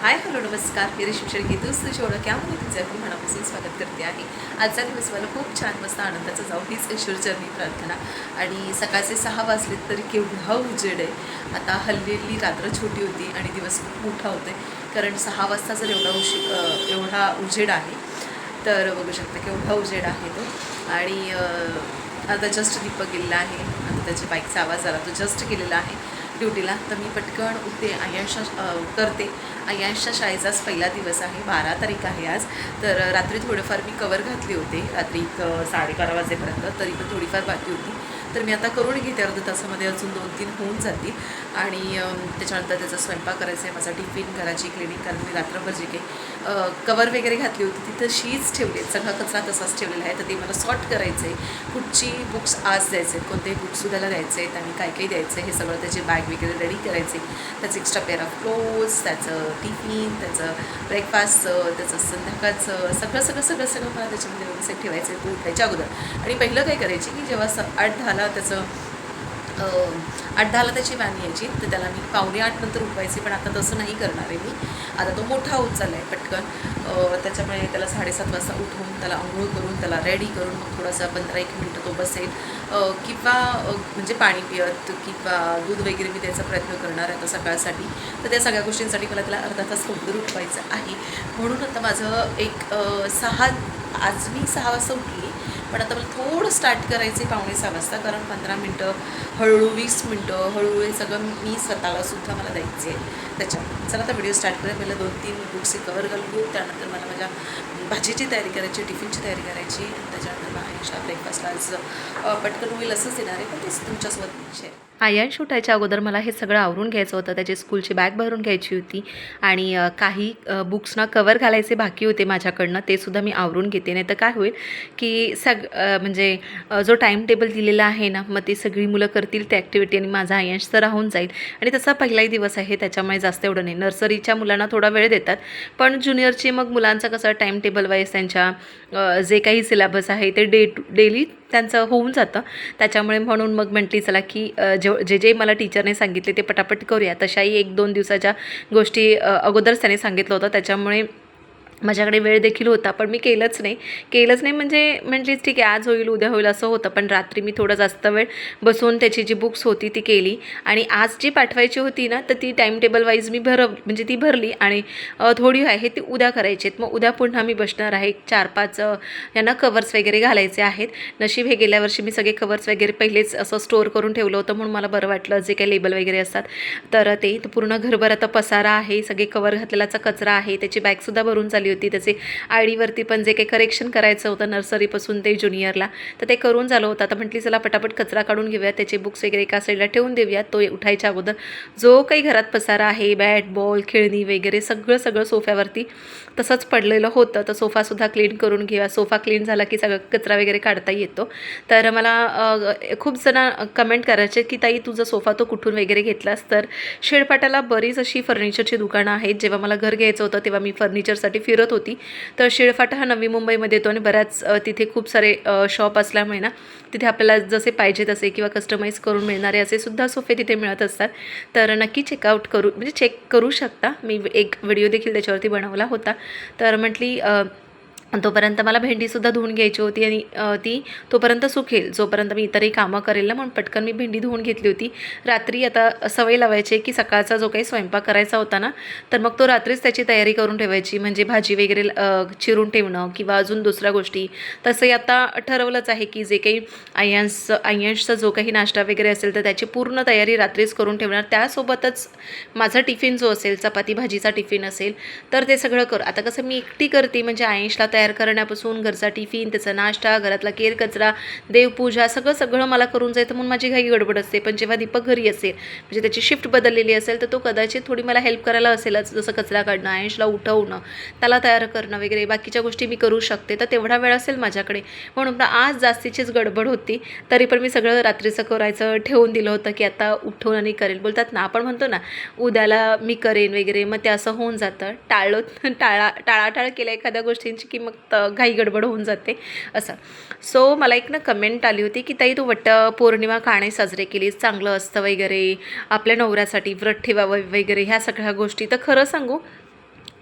Hi hello नमस्कार. मेरे शिक्षण की दुसरी ओळख त्यामुळे तुझं मी मनापासून स्वागत करते आहे. आजचा दिवस मला खूप छान मस्त आनंदाचा जाऊ हीच ईश्वरचरणी प्रार्थना. आणि सकाळचे सहा वाजले तरी केवढा उजेड आहे. आता हल्लेली रात्र छोटी होती आणि दिवस खूप मोठा होते कारण सहा वाजता जर एवढा उशी एवढा उजेड आहे तर बघू शकता केवढा उजेड आहे तो. आणि आता जस्ट दीपक गेलेला आहे. आता त्याच्या बाईकचा आवाज आला. तो जस्ट गेलेला आहे. ड्युटीला तर मी पटकन उठते. आयांशा उतरते करते. शाळेचा शाळेचाच पहिला दिवस आहे. बारा तारीख आहे आज. तर रात्री थोडंफार मी कवर घातली होते. रात्री एक साडेबारा वाजेपर्यंत. तरी पण थोडीफार बाकी होती. तर मी आता करून घेते. अर्ध तासामध्ये अजून दोन तीन होऊन जातील. आणि त्याच्यानंतर त्याचा स्वयंपाक करायचा आहे. माझा टिफिन घराची क्लिनिंग कारण मी रात्रभर जे काही कवर वगैरे घातली होती ती तशीच ठेवली आहेत. सगळा कचरा तसाच ठेवलेला आहे. तर ते मला सॉर्ट करायचं आहे कुठची बुक्स आज द्यायचे आहेत कोणते बुक्स उद्याला द्यायचे आहेत आणि काय काही द्यायचं आहे हे सगळं त्याचे बॅग वगैरे रेडी करायचे त्याचं एक्स्ट्रा पेअर ऑफ क्लोज त्याचं टिफिन त्याचं ब्रेकफास्टचं त्याचं संध्याकाळचं सगळं सगळं सगळं सगळं मला त्याच्यामध्ये व्यवस्थित ठेवायचं आहे उठायच्या अगोदर. आणि पहिलं काय करायची की जेव्हा स आठ दहाला त्याचं आठ दहाला त्याची व्हॅन यायची. तर त्याला मी पावणे आठ नंतर उठवायचे पण आता तसं नाही करणार आहे मी. आता तो मोठा होत चालला आहे पटकन त्याच्यामुळे त्याला साडेसात वाजता उठवून त्याला आंघोळ करून त्याला रेडी करून मग थोडासा पंधरा एक मिनटं तो बसेल. किंवा म्हणजे पाणी पियत किंवा दूध वगैरे मी द्यायचा प्रयत्न करणार आहे आता सकाळसाठी. तर त्या सगळ्या गोष्टींसाठी मला त्याला अर्धा तास लवकर उठवायचं आहे. म्हणून आता माझं एक सहा आज मी सहा वाजता उठली पण आता मला थोडं स्टार्ट करायचं आहे पावणे सहा वाजता कारण पंधरा मिनटं हळूहळू वीस मिनटं हळूहळू हे सगळं मी स्वतःला सुद्धा मला द्यायचे आहे त्याच्यामुळे. चला आता व्हिडिओ स्टार्ट करेल पहिलं दोन तीन बुक्स कवर घालून घेऊ. त्यानंतर मला माझ्या भाजीची तयारी करायची टिफिनची तयारी करायची आणि त्याच्यानंतर मला आयुष्याला ब्रेकफास्टला आज पटकन होईल असंच येणार आहे पण तेच तुमच्यासोबत शेअर आयन उठायच्या अगोदर मला हे सगळं आवरून घ्यायचं होतं. त्याची स्कूलची बॅग भरून घ्यायची होती. आणि काही बुक्सना कवर घालायचे बाकी होते माझ्याकडनं ते सुद्धा मी आवरून घेते. नाही तर काय होईल की सग म्हणजे जो टाईम टेबल दिलेला आहे ना मग ते सगळी मुलं करतील त्या ॲक्टिव्हिटी आणि माझा आयंश तर राहून जाईल. आणि तसा पहिलाही दिवस आहे त्याच्यामुळे जास्त एवढं नाही. नर्सरीच्या मुलांना थोडा वेळ देतात. पण ज्युनियरची मग मुलांचा कसं टाईम टेबल वाईज त्यांच्या जे काही सिलेबस आहे ते डे टू डेली त्यांचं होऊन जातं. त्याच्यामुळे म्हणून मग म्हटली चला की जेव जे जे मला टीचरने सांगितले ते पटापट करूया. तशाही एक दोन दिवसाच्या गोष्टी अगोदरच त्याने सांगितलं होतं. त्याच्यामुळे माझ्याकडे वेळ देखील होता पण मी केलंच नाही. केलंच नाही म्हणजे म्हटलीच ठीक आहे आज होईल उद्या होईल असं होतं. पण रात्री मी थोडं जास्त वेळ बसून त्याची जी बुक्स होती ती केली. आणि आज जी पाठवायची होती ना तर ती टाईम टेबल वाईज मी भरव म्हणजे ती भरली. आणि थोडी आहे ती उद्या करायची आहेत मग उद्या पुन्हा मी बसणार आहे. चार पाच यांना कवर्स वगैरे घालायचे आहेत. नशीब हे गेल्या वर्षी मी सगळे कवर्स वगैरे पहिलेच असं स्टोअर करून ठेवलं होतं म्हणून मला बरं वाटलं. जे काही लेबल वगैरे असतात तर ते तर पूर्ण घरभर आता पसारा आहे. सगळे कवर घातलेलाचा कचरा आहे. त्याची बॅगसुद्धा भरून झाली होती. त्याचे आय डीवरती पण जे काही करेक्शन करायचं होतं नर्सरीपासून ते ज्युनियरला तर ते करून झालं होतं. आता म्हटली चला पटापट कचरा काढून घेऊया त्याचे बुक्स वगैरे एका साईडला ठेवून देऊया. तो उठायच्या अगोदर जो काही घरात पसारा आहे बॅट बॉल खेळणी वगैरे सगळं सगळं सोफ्यावरती तसंच पडलेलं होतं. तर सोफासुद्धा क्लीन करून घेऊया. सोफा क्लीन झाला की सगळं कचरा वगैरे काढता येतो. तर मला खूप जण कमेंट करायचे की ताई तुझा सोफा तो कुठून वगैरे घेतलास? तर शेडपाट्याला बरीच अशी फर्निचरची दुकानं आहेत. जेव्हा मला घर घ्यायचं होतं तेव्हा मी फर्निचरसाठी फिरत होती. तर शेळफाटा हा नवी मुंबईमध्ये येतो आणि बऱ्याच तिथे खूप सारे शॉप असल्यामुळे ना तिथे आपल्याला जसे पाहिजे तसे किंवा कस्टमाइज करून मिळणारे असे सुद्धा सोफे तिथे मिळत असतात. तर नक्की चेकआउट करू म्हणजे चेक करू शकता. मी एक व्हिडिओ देखील त्याच्यावरती बनवला होता. तर म्हटली तोपर्यंत मला भेंडीसुद्धा धुवून घ्यायची होती आणि ती तोपर्यंत सुकेल जोपर्यंत मी इतरही कामं करेल ना म्हणून पटकन मी भेंडी धुवून घेतली होती. रात्री आता सवय लावायची की सकाळचा जो काही स्वयंपाक करायचा होता ना तर मग तो रात्रीच त्याची तयारी करून ठेवायची. म्हणजे भाजी वगैरे चिरून ठेवणं किंवा अजून दुसऱ्या गोष्टी. तसंही आता ठरवलंच आहे की जे काही आयन्स आयन्सचा जो काही नाश्ता वगैरे असेल तर त्याची पूर्ण तयारी रात्रीच करून ठेवणार. त्यासोबतच माझा टिफिन जो असेल चपाती भाजीचा टिफिन असेल तर ते सगळं कर. आता कसं मी एकटी करते म्हणजे आयन्सला तयार करण्यापासून घरचा टिफिन त्याचा नाश्ता घरातला केर कचरा देवपूजा सगळं सगळं मला करून जायचं म्हणून माझी घाई गडबड असते. पण जेव्हा दीपक घरी असेल म्हणजे त्याची शिफ्ट बदललेली असेल तर तो कदाचित थोडी मला हेल्प करायला असेलच. जसं कचरा काढणं आयुषला उठवणं त्याला तयार करणं वगैरे बाकीच्या गोष्टी मी करू शकते. तर तेवढा वेळ असेल माझ्याकडे. म्हणून आज जास्तीचीच गडबड होती. तरी पण मी सगळं रात्रीचं करायचं ठेवून दिलं होतं की आता उठवून आणि करेल. बोलतात ना आपण म्हणतो ना उद्याला मी करेन वगैरे मग ते असं होऊन जातं. टाळत टाळा टाळाटाळ केल्या एखाद्या गोष्टींची की मग त- घाई गडबड होऊन जाते असं. सो मला एक ना कमेंट आली होती की ताई तू वट्ट पौर्णिमा का नाही साजरे केलीस? चांगलं असतं वगैरे? आपल्या नवऱ्यासाठी व्रत ठेवावं वगैरे? ह्या सगळ्या गोष्टी तर खरं सांगू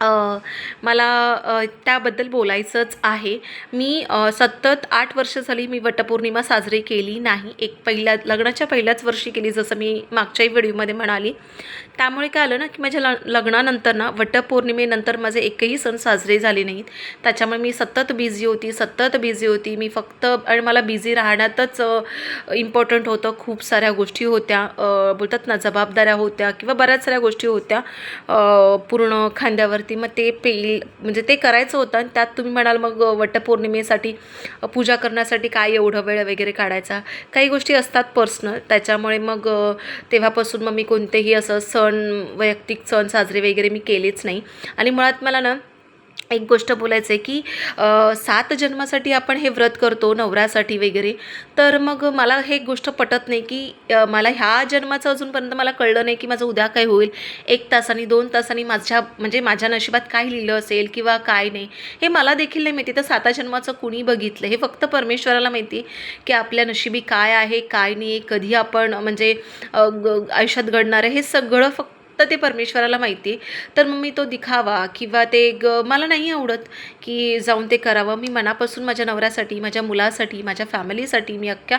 मला त्याबद्दल बोलायचंच आहे. मी सतत आठ वर्ष झाली मी वटपौर्णिमा साजरी केली नाही. एक पहिल्या लग्नाच्या पहिल्याच वर्षी केली जसं मी मागच्याही व्हिडिओमध्ये म्हणाली. त्यामुळे काय आलं ना की माझ्या ल लग्नानंतर ना वटपौर्णिमेनंतर माझे एकही सण साजरे झाले नाहीत. त्याच्यामुळे मी सतत बिझी होती सतत बिझी होती. मी फक्त आणि मला बिझी राहण्यातच इम्पॉर्टंट होतं. खूप साऱ्या गोष्टी होत्या. बोलतात ना जबाबदाऱ्या होत्या किंवा बऱ्याच साऱ्या गोष्टी होत्या. पूर्ण खांद्यावर खांद्यावरती मग ते पेल म्हणजे ते करायचं होतं आणि त्यात तुम्ही म्हणाल मग वटपौर्णिमेसाठी पूजा करण्यासाठी काय एवढं वेळ वगैरे काढायचा? काही गोष्टी असतात पर्सनल त्याच्यामुळे मग तेव्हापासून मग मी कोणतेही असं सण वैयक्तिक सण साजरे वगैरे मी केलेच नाही. आणि मुळात मला ना एक गोष्ट बोलायचं आहे की सात जन्मासाठी आपण हे व्रत करतो नवऱ्यासाठी वगैरे. तर मग मला हे गोष्ट पटत नाही की मला ह्या जन्माचं अजूनपर्यंत मला कळलं नाही की माझं उद्या काय होईल. एक तासाने दोन तासांनी माझ्या म्हणजे माझ्या नशिबात काय लिहिलं असेल किंवा काय नाही हे मला देखील नाही माहिती. तर साता जन्माचं कुणी बघितलं? हे फक्त परमेश्वराला माहिती की आपल्या नशिबी काय आहे काय नाही कधी आपण म्हणजे आयुष्यात ग आयुष्यात घडणारं हे सगळं फक्त ते परमेश्वराला माहिती आहे. तर मग मी तो दिखावा किंवा ते ग मला नाही आवडत. की जाऊन ते करावं. मी मनापासून माझ्या नवऱ्यासाठी माझ्या मुलासाठी माझ्या फॅमिलीसाठी मी अख्ख्या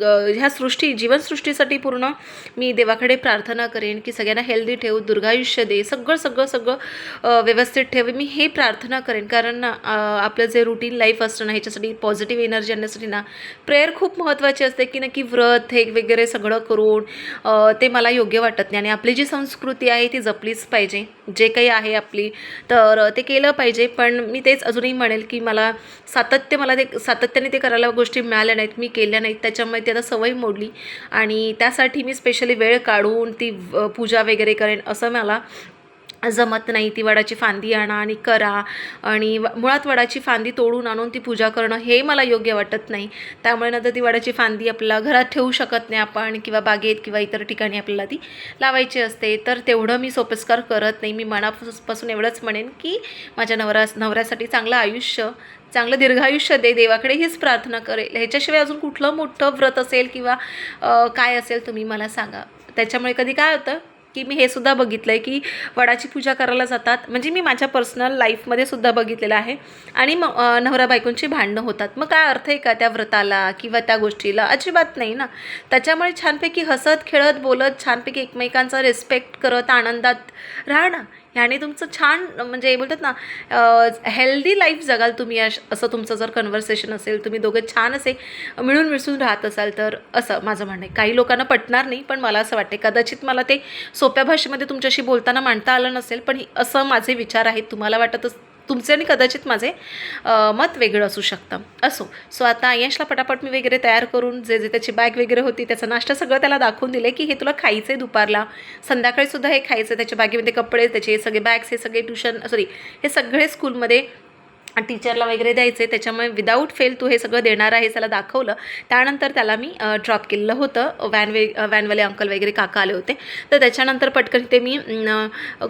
ग- ह्या सृष्टी जीवनसृष्टीसाठी पूर्ण मी देवाकडे प्रार्थना करेन की सगळ्यांना हेल्दी ठेव दुर्गायुष्य दे सगळं सगळं सगळं व्यवस्थित ठेव. मी हे प्रार्थना करेन. कारण आपलं जे रुटीन लाईफ असतं ना ह्याच्यासाठी पॉझिटिव्ह एनर्जी आणण्यासाठी ना प्रेयर खूप महत्त्वाची असते की नक्की व्रत हे वगैरे सगळं करून ते मला योग्य वाटत नाही. आणि आपली जी संस्कृती आहे ती जपलीच पाहिजे. जे काही आहे आपली तर ते केलं पाहिजे. पण मी तेच अजूनही म्हणेल की मला सातत्य मला ते सातत्याने ते करायला गोष्टी मिळाल्या नाहीत मी केल्या नाहीत त्याच्यामुळे ती आता सवय मोडली. आणि त्यासाठी मी स्पेशली वेळ काढून ती पूजा वगैरे करेन असं मला जमत नाही ती वडाची फांदी आणा आणि करा आणि मुळात वडाची फांदी तोडून आणून ती पूजा करणं हे मला योग्य वाटत नाही. त्यामुळे नंतर ती वडाची फांदी आपल्याला घरात ठेवू शकत नाही आपण किंवा बागेत किंवा इतर ठिकाणी आपल्याला ती लावायची असते. तर तेवढं मी सोपस्कार करत नाही. मी मनापासून एवढंच म्हणेन की माझ्या नवरा नवऱ्यासाठी चांगलं आयुष्य चांगलं दीर्घायुष्य दे देवाकडे हीच प्रार्थना करेल. ह्याच्याशिवाय अजून कुठलं मोठं व्रत असेल किंवा काय असेल तुम्ही मला सांगा. त्याच्यामुळे कधी काय होतं की मी हे सुद्धा बघितलं आहे की वडाची पूजा करायला जातात. म्हणजे मी माझ्या पर्सनल लाईफमध्ये सुद्धा बघितलेलं आहे. आणि मग नवरा बायकोंची भांडणं होतात. मग काय अर्थ आहे का त्या व्रताला किंवा त्या गोष्टीला? अजिबात नाही ना. त्याच्यामुळे छानपैकी हसत खेळत बोलत छानपैकी एकमेकांचा रिस्पेक्ट करत आनंदात राहा ना ह्याने तुमचं छान म्हणजे बोलतात ना हेल्दी लाईफ जगाल तुम्ही अश- असं तुमचं जर कन्व्हर्सेशन असेल तुम्ही दोघे छान असे मिळून मिसळून राहत असाल तर असं माझं म्हणणं आहे. काही लोकांना पटणार नाही पण मला असं वाटते कदाचित मला ते सोप्या भाषेमध्ये तुमच्याशी बोलताना मांडता आलं नसेल पण असं माझे विचार आहेत तुम्हाला वाटत तुमचे आणि कदाचित माझे मत वेगळं असू शकतं. असो. सो आता यशला पटापट मी वगैरे तयार करून जे जे त्याची बॅग वगैरे होती त्याचा नाश्ता सगळं त्याला दाखवून दिले की हे तुला खायचं आहे दुपारला. संध्याकाळी सुद्धा हे खायचं आहे त्याच्या बॅगेमध्ये कपडे त्याचे हे सगळे बॅग्स हे सगळे ट्युशन सॉरी हे सगळे स्कूलमध्ये टीचरला वगैरे द्यायचे त्याच्यामुळे विदाऊट फेल तू हे सगळं देणार आहे त्याला दाखवलं. त्यानंतर त्याला मी ड्रॉप केलेलं होतं. व्हॅन वे वॅनवाले अंकल वगैरे काका आले होते. तर त्याच्यानंतर पटकन ते मी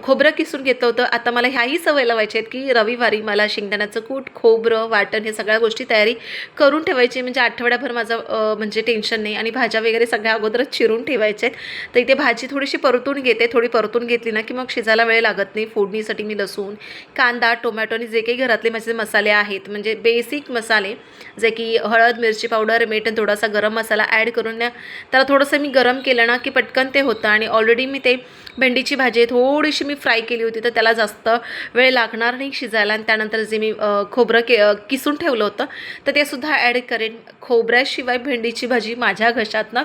खोबरं किसून घेतलं होतं. आता मला ह्याही सवय लावायची आहेत की रविवारी मला शेंगदाण्याचं कूट खोबरं वाटण हे सगळ्या गोष्टी तयारी करून ठेवायची. म्हणजे आठवड्याभर माझं म्हणजे टेन्शन नाही. आणि भाज्या वगैरे सगळ्या अगोदरच चिरून ठेवायच्या आहेत. तर इथे भाजी थोडीशी परतून घेते. थोडी परतून घेतली ना की मग शिजायला वेळ लागत नाही. फोडणीसाठी मी लसूण कांदा टोमॅटो आणि जे काही घरातले माझे मसाले आहेत म्हणजे बेसिक मसाले जे की हळद मिरची पावडर मीठ आणि थोडासा गरम मसाला ॲड करून त्याला थोडंसं मी गरम केलं ना की पटकन ते होतं आणि ऑलरेडी मी ते भेंडीची भाजी थोडीशी मी फ्राय केली होती तर त्याला जास्त वेळ लागणार नाही शिजायला. आणि त्यानंतर जे मी खोबरं के किसून ठेवलं होतं तर ते सुद्धा ॲड करेन. खोबऱ्याशिवाय भेंडीची भाजी माझ्या घशातनं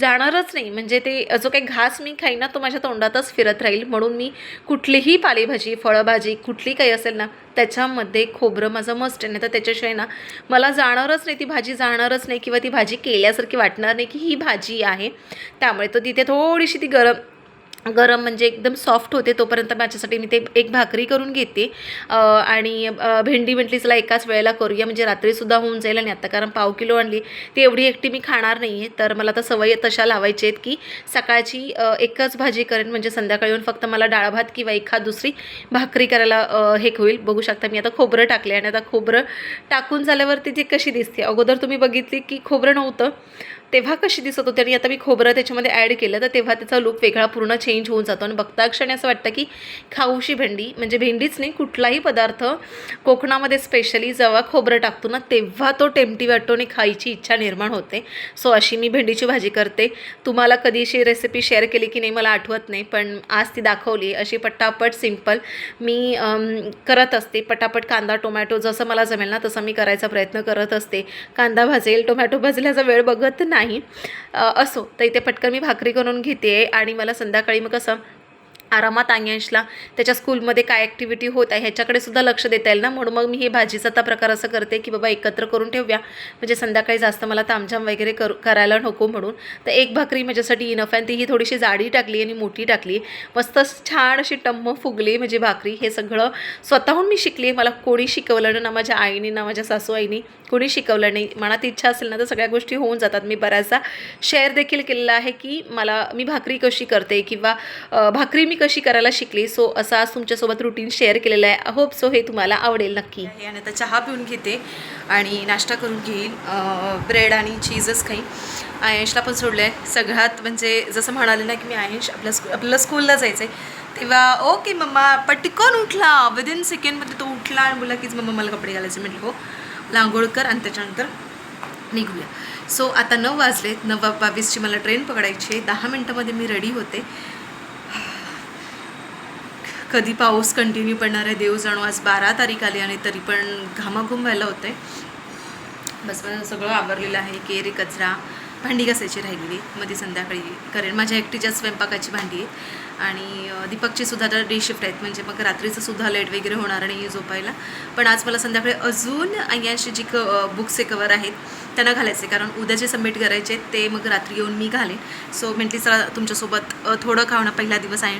जाणारच नाही. म्हणजे ते जो काही घास मी खाईन ना तो माझ्या तोंडातच फिरत राहील. म्हणून मी कुठलीही पालेभाजी फळभाजी कुठली काही असेल ना त्याच्यामध्ये खोबरं माझं मस्ट आहे. नाही तर त्याच्याशिवाय ना मला जाणारच नाही. ती भाजी जाणारच नाही किंवा ती भाजी केल्यासारखी वाटणार नाही की ही भाजी आहे. त्यामुळे तो तिथे थोडीशी ती गरम गरम म्हणजे एकदम सॉफ्ट होते तोपर्यंत माझ्यासाठी मी ते एक भाकरी करून घेते. आणि भेंडी म्हटली चला एकाच वेळेला करूया म्हणजे रात्रीसुद्धा होऊन जाईल आणि आता कारण पाव किलो आणली ती एवढी एकटी मी खाणार नाही आहे तर मला आता सवय तशा लावायची आहेत की सकाळची एकच भाजी करेन म्हणजे संध्याकाळी येऊन फक्त मला डाळ भात किंवा एखाद दुसरी भाकरी करायला हे होईल. बघू शकता मी आता खोबरं टाकले आणि आता खोबरं टाकून झाल्यावरती ती कशी दिसते? अगोदर तुम्ही बघितली की खोबरं नव्हतं. तेव्हा कशी दिसत होती? आणि आता मी खोबरं त्याच्यामध्ये ॲड केलं तर तेव्हा त्याचा लुक वेगळा पूर्ण चेंज होऊन जातो. आणि बघता क्षणी असं वाटतं की खाऊशी भेंडी म्हणजे भेंडीच नाही कुठलाही पदार्थ कोकणामध्ये स्पेशली जेव्हा खोबरं टाकतो ना तेव्हा तो टेमटी वाटतो आणि खायची इच्छा निर्माण होते. सो अशी मी भेंडीची भाजी करते. तुम्हाला कधी अशी रेसिपी शेअर केली की नाही मला आठवत नाही पण आज ती दाखवली. अशी पटापट सिंपल मी करत असते. पटापट कांदा टोमॅटो जसं मला जमेल ना तसं मी करायचा प्रयत्न करत असते. कांदा भाजेल टोमॅटो भाजल्याचा वेळ बघत नाही. नाही. असो. तर इथे पटकन मी भाकरी करून घेते आणि मला संध्याकाळी मग कसं आरामात आंग्यांशला त्याच्या स्कूलमध्ये काय ॲक्टिव्हिटी होत आहे ह्याच्याकडे सुद्धा लक्ष देता येईल ना. म्हणून मग मी हे भाजीचा आता प्रकार असं करते की बाबा एकत्र करून ठेवूया. म्हणजे संध्याकाळी जास्त मला तामझाम वगैरे करू करायला नको म्हणून. तर एक भाकरी माझ्यासाठी इनफ आहे आणि तीही थोडीशी जाडी टाकली आणि मोठी टाकली. मस्त छान अशी टम्म फुगली म्हणजे भाकरी. हे सगळं स्वतःहून मी शिकली मला कोणी शिकवलं नाही, ना माझ्या आईने ना माझ्या सासू आईनी कोणी शिकवलं नाही. मनात इच्छा असेल ना तर सगळ्या गोष्टी होऊन जातात. मी बऱ्याचदा शेअर देखील केलेला आहे की मला मी भाकरी कशी करते किंवा भाकरी मी कशी करायला शिकली? सो असा आज तुमच्यासोबत रुटीन शेअर केलेलं आहे. होप सो हे तुम्हाला आवडेल नक्की. आहे आणि आता चहा पिऊन घेते आणि नाश्ता करून घेईल ब्रेड आणि चीजच खाईन. आयंशला पण सोडलं आहे सगळ्यात म्हणजे जसं म्हणाले ना की मी आयंश आपल्या स्कू आपल्याला स्कूलला जायचं आहे तेव्हा ओके मम्मा पटकन उठला. विदिन सेकंडमध्ये तो उठला आणि बोला कीच मम्मा मला कपडे घालायचे. म्हटलं हो. लांघोळ कर आणि त्याच्यानंतर निघूया. सो आता नऊ वाजलेत. नऊ बावीसची मला ट्रेन पकडायची आहे. दहा मिनटामध्ये मी रेडी होते. कधी पाऊस कंटिन्यू पडणार आहे देव जाणू आज बारा तारीख आली आणि तरी पण घामाघूम व्हायला होते बस सगळं आवरलेलं आहे केरी कचरा. भांडी घासायची राहिलेली मग ती संध्याकाळी. करेन माझ्या एकटीच्या स्वयंपाकाची भांडी आहे आणि दीपकची सुद्धा आता डे शिफ्ट आहेत म्हणजे मग रात्रीचं सुद्धा लेट वगैरे होणार नाही झोपायला. पण आज मला संध्याकाळी अजून अय्यांशी जी क बुक्सचे कवर आहेत त्यांना घालायचे कारण उद्या जे सबमिट करायचे आहेत ते मग रात्री येऊन मी घालेन. सो मेंटली चला तुमच्यासोबत थोडं खावणं पहिला दिवस आहे.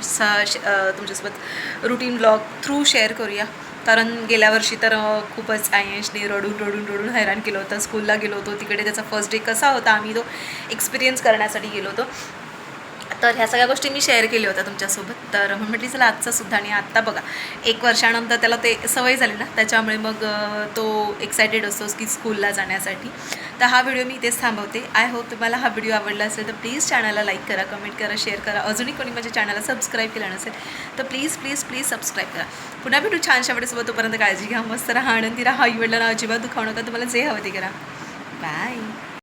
तुमच्यासोबत रुटीन ब्लॉग थ्रू शेअर करूया. कारण गेल्या वर्षी तर खूपच आयन्सने रडून रडून रडून हैराण केलं होतं. स्कूलला गेलो होतो. तिकडे त्याचा फर्स्ट डे कसा होता आम्ही तो एक्सपिरियन्स करण्यासाठी गेलो होतो. तर ह्या सगळ्या गोष्टी मी शेअर केल्या होत्या तुमच्यासोबत. तर मग म्हटली चला आजचा सुद्धा आणि आत्ता बघा. एक वर्षानंतर त्याला ते सवय झाली ना त्याच्यामुळे मग तो एक्सायटेड असतो की स्कूलला जाण्यासाठी. तर हा व्हिडिओ मी इथेच थांबवते. आय होप तुम्हाला हा व्हिडिओ आवडला असेल तर प्लीज चॅनलला लाईक करा कमेंट करा शेअर करा. अजूनही कोणी माझ्या चॅनलला सबस्क्राईब केलं नसेल तर प्लीज प्लीज प्लीज सबस्क्राईब करा. पुन्हा भेटू छानशा वेळेसोबत. तोपर्यंत काळजी घ्या मस्त राहा आनंदी राहा. आई वडिलांना अजिबात दुखावू नका. तुम्हाला जे हवं ते करा. बाय